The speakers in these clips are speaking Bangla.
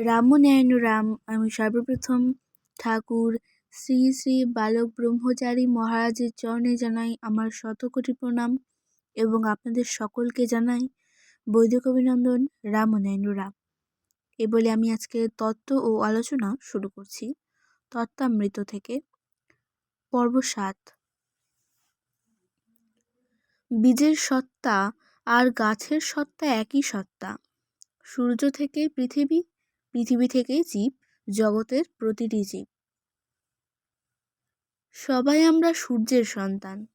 রাম ন্যায়ন রাম আমি সর্বপ্রথম ঠাকুর, শ্রী শ্রী বালক ব্রহ্মচারী মহারাজের চরণে জানাই আমার শতকোটি প্রণাম এবং আপনাদের সকলকে জানাই বৈদিক অভিনন্দন, রাম ন্যায়ন রাম এ বলে আমি আজকে তত্ত্ব ও আলোচনা শুরু করছি। তত্ত্বামৃত থেকে। পর্ব সাত। বীজের সত্তা আর গাছের সত্তা একই সত্তা। সূর্য থেকে পৃথিবী পৃথিবী থেকে জীব, জগতের প্রতিটি জীব। সবাই আমরা সূর্যের সন্তান।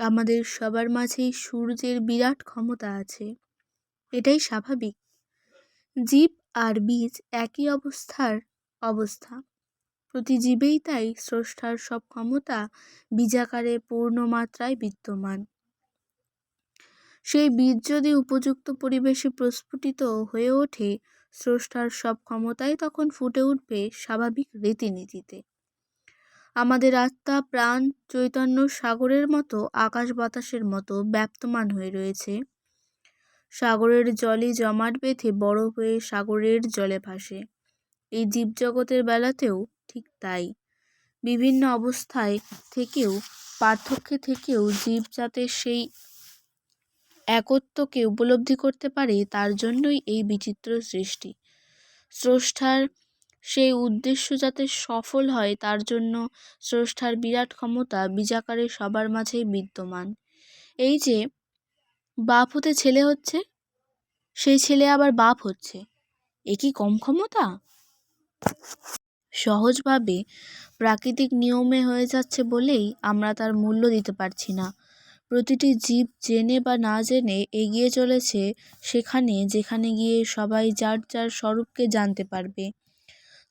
আমাদের সবার মাঝেই সূর্যের বিরাট ক্ষমতা আছে। এটাই স্বাভাবিক। জীব আর বীজ একই অবস্থার অবস্থা। প্রতি জীবেই তাই স্রষ্টার সব ক্ষমতা বীজাকারে পূর্ণ মাত্রায় বিদ্যমান। সেই বীজ যদি উপযুক্ত পরিবেশে প্রস্ফুটিত হয়ে ওঠে স্রষ্টার সব ক্ষমতাই তখন ফুটে উঠবে স্বাভাবিক রীতিনীতিতে। আমাদের আত্মা প্রাণ চৈতন্য সাগরের মতো আকাশ বাতাসের মতো ব্যাপ্তমান হয়ে রয়েছে। সাগরের জলে জমাট বেঁধে বড় হয়ে সাগরের জলে ভাসে। এই জীবজগতের বেলাতেও ঠিক তাই। বিভিন্ন অবস্থায় থেকেও, পার্থক্যে থেকেও জীব যাতে সেই একত্বকে উপলব্ধি করতে পারে, তার জন্যই এই বিচিত্র সৃষ্টি। স্রষ্টার সেই উদ্দেশ্য যাতে সফল হয়, তার জন্য স্রষ্টার বিরাট ক্ষমতা বীজাকারে সবার মাঝেই বিদ্যমান। এই যে, বাপ হতে ছেলে হচ্ছে, সেই ছেলে আবার বাপ হচ্ছে, এ কি কম ক্ষমতা? সহজভাবে প্রাকৃতিক নিয়মে হয়ে যাচ্ছে বলেই আমরা তার মূল্য দিতে পারছি না। প্রতিটি জীব জেনে বা না জেনে এগিয়ে চলেছে সেখানে যেখানে গিয়ে সবাই যার যার স্বরূপকে জানতে পারবে।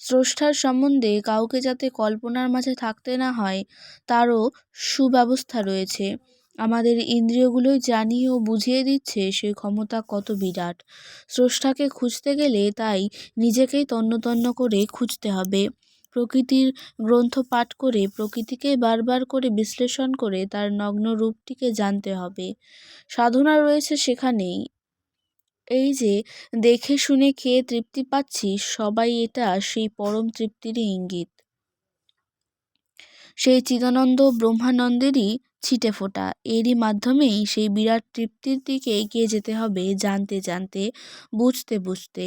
স্রষ্টার সম্বন্ধে কাউকে যাতে কল্পনার মাঝে থাকতে না হয়, তারও সুব্যবস্থা রয়েছে। আমাদের ইন্দ্রিয়গুলোই জানিয়ে ও বুঝিয়ে দিচ্ছে সে ক্ষমতা কত বিরাট। স্রষ্টাকে খুঁজতে গেলে তাই নিজেকেই তন্ন তন্ন করে খুঁজতে হবে। প্রকৃতির গ্রন্থ পাঠ করে প্রকৃতিকে বারবার করে বিশ্লেষণ করে তার নগ্ন রূপটিকে জানতে হবে। সাধনা রয়েছে সেখানেই। এই যে, দেখে শুনে খেয়ে তৃপ্তি পাচ্ছি, সবাই এটা সেই পরম তৃপ্তিরই ইঙ্গিত। সেই চিদানন্দ ব্রহ্মানন্দেরই ছিটে ফোটা। এরই মাধ্যমেই সেই বিরাট তৃপ্তির দিকে এগিয়ে যেতে হবে জানতে জানতে, বুঝতে বুঝতে।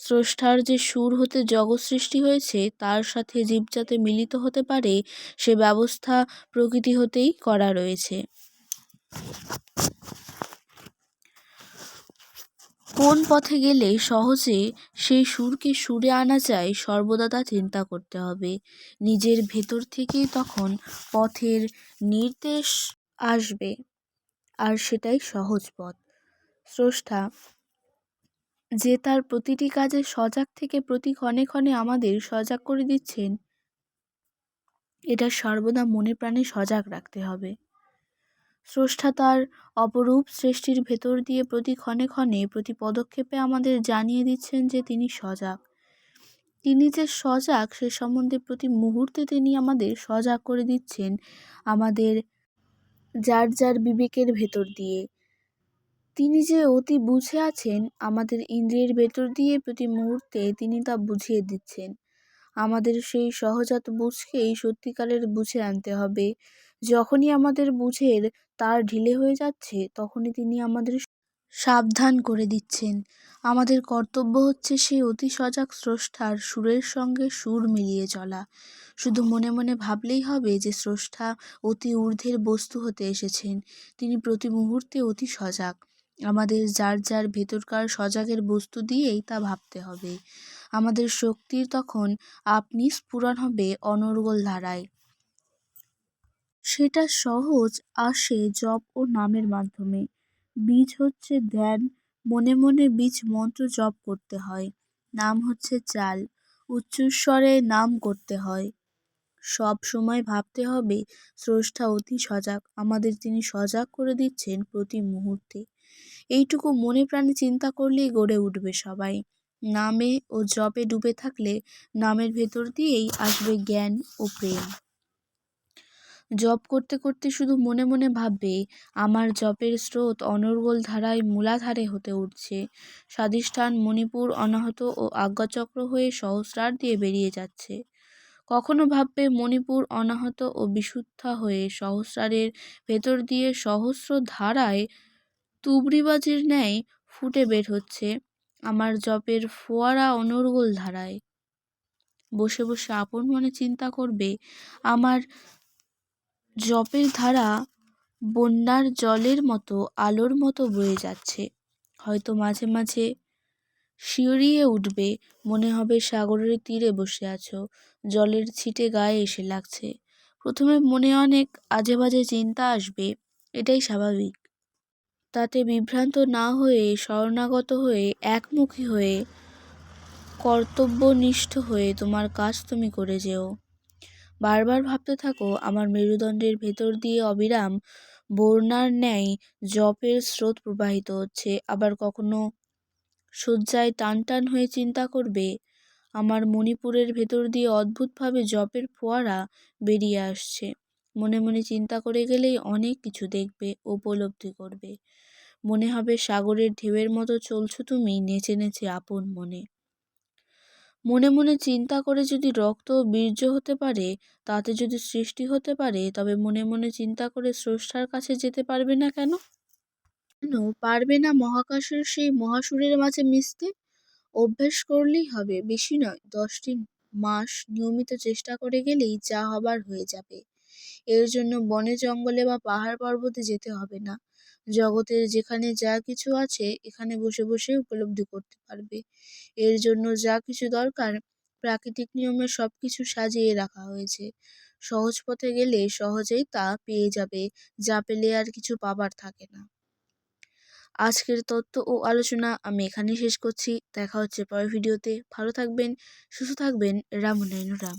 স্রষ্টার যে সুর হতে জগৎ সৃষ্টি হয়েছে, তার সাথে জীব যাতে মিলিত হতে পারে, সে ব্যবস্থা প্রকৃতি হতেই করা রয়েছে। কোন পথে গেলে সহজে সেই সুরকে সুরে আনা যায়, সর্বদা তা চিন্তা করতে হবে। নিজের ভেতর থেকেই তখন পথের নির্দেশ আসবে, আর সেটাই সহজ পথ। স্রষ্টা যে তার প্রতিটি কাজে সজাগ থেকে প্রতি ক্ষণে ক্ষণে আমাদের সজাগ করে দিচ্ছেন, এটা সর্বদা মনে প্রাণে সজাগ রাখতে হবে। স্রষ্টা তার অপরূপ সৃষ্টির ভেতর দিয়ে প্রতি ক্ষণে ক্ষণে প্রতি পদক্ষেপে আমাদের জানিয়ে দিচ্ছেন যে তিনি সজাগ। তিনি যে সজাগ, সে সম্বন্ধে প্রতি মুহূর্তে তিনি আমাদের সজাগ করে দিচ্ছেন আমাদের যার যার বিবেকের ভেতর দিয়ে। তিনি যে অতি বুঝে আছেন, আমাদের ইন্দ্রিয়ের ভেতর দিয়ে প্রতি মুহূর্তে তিনি তা বুঝিয়ে দিচ্ছেন। আমাদের সেই সহজাত বুঝকেই সত্যিকারের বুঝে আনতে হবে। যখনই আমাদের বুঝের তার ঢিলে হয়ে যাচ্ছে, তখনই তিনি আমাদের সাবধান করে দিচ্ছেন। আমাদের কর্তব্য হচ্ছে সেই অতি সজাগ স্রষ্টার সুরের সঙ্গে সুর মিলিয়ে চলা। শুধু মনে মনে ভাবলেই হবে যে স্রষ্টা অতি ঊর্ধ্বের বস্তু হতে এসেছেন। তিনি প্রতি মুহূর্তে অতি সজাগ। আমাদের যার যার ভেতরকার সজাগের বস্তু দিয়েই তা ভাবতে হবে। আমাদের শক্তির তখন আপনি স্ফুরণ হবে অনর্গল ধারায়। সেটা সহজ আসে জপ ও নামের মাধ্যমে। বীজ হচ্ছে ধ্যান, মনে মনে বীজ মন্ত্র জপ করতে হয়। নাম হচ্ছে চাল উচ্চস্বরে নাম করতে হয়। সব সময় ভাবতে হবে, স্রষ্টা অতি সজাগ। আমাদের তিনি সজাগ করে দিচ্ছেন প্রতি মুহূর্তে। এইটুকু মনে প্রাণে চিন্তা করলেই গড়ে উঠবে সবাই। নামে ও জপে ডুবে থাকলে নামের ভেতর দিয়েই আসবে জ্ঞান ও প্রেম। জপ করতে করতে শুধু মনে মনে ভাববে, আমার জপের স্রোত অনর্গল ধারায় মূলাধারে হতে উঠছে। স্বাধিষ্ঠান মণিপুর অনাহত ও আজ্ঞাচক্র হয়ে সহস্রার দিয়ে বেরিয়ে যাচ্ছে কখনো ভাববে মণিপুর অনাহত ও বিশুদ্ধা হয়ে সহস্রারের ভেতর দিয়ে সহস্র ধারায় তুবড়িবাজির ন্যায় ফুটে বের হচ্ছে আমার জপের ফোয়ারা অনর্গল ধারায়। বসে বসে আপন মনে চিন্তা করবে, আমার জপের ধারা বন্যার জলের মতো, আলোর মতো বয়ে যাচ্ছে। হয়তো মাঝে মাঝে শিউরিয়ে উঠবে, মনে হবে সাগরের তীরে বসে আছো, জলের ছিটে গায়ে এসে লাগছে। প্রথমে মনে অনেক আজে বাজে চিন্তা আসবে, এটাই স্বাভাবিক। তাতে বিভ্রান্ত না হয়ে, শরণাগত হয়ে, একমুখী হয়ে, কর্তব্যনিষ্ঠ হয়ে তোমার কাজ তুমি করে যেও। বারবার ভাবতে থাকো, আমার মেরুদণ্ডের ভেতর দিয়ে অবিরাম বন্যার ন্যায় জপের স্রোত প্রবাহিত হচ্ছে। আবার কখনো শয্যায় টান টান হয়ে চিন্তা করবে, আমার মণিপুরের ভেতর দিয়ে অদ্ভুতভাবে জপের ফোয়ারা বেরিয়ে আসছে। মনে মনে চিন্তা করে গেলেই অনেক কিছু দেখবে, উপলব্ধি করবে। মনে হবে সাগরের ঢেউয়ের মতো চলছো তুমি, নেচে নেচে আপন মনে। মনে মনে চিন্তা করে যদি রক্ত বীর্য হতে পারে, তাতে যদি সৃষ্টি হতে পারে, তবে মনে মনে চিন্তা করে স্রষ্টার কাছে যেতে পারবে না কেন? কেন? পারবে না মহাকাশের সেই মহাসুরের মাঝে মিশতে? অভ্যেস করলেই হবে, বেশি নয় দশটি মাস নিয়মিত চেষ্টা করে গেলেই যা হবার হয়ে যাবে। এর জন্য বনে জঙ্গলে বা পাহাড় পর্বতে যেতে হবে না। জগতের যেখানে যা কিছু আছে, এখানে বসে বসে উপলব্ধি করতে পারবে। এর জন্য যা কিছু দরকার, প্রাকৃতিক নিয়মে সব কিছু সাজিয়ে রাখা হয়েছে। সহজ পথে গেলে সহজেই তা পেয়ে যাবে, যা পেলে আর কিছু পাবার থাকে না। আজকের তত্ত্ব ও আলোচনা আমি এখানেই শেষ করছি। দেখা হচ্ছে পরের ভিডিওতে। ভালো থাকবেন, সুস্থ থাকবেন। রাম রাম।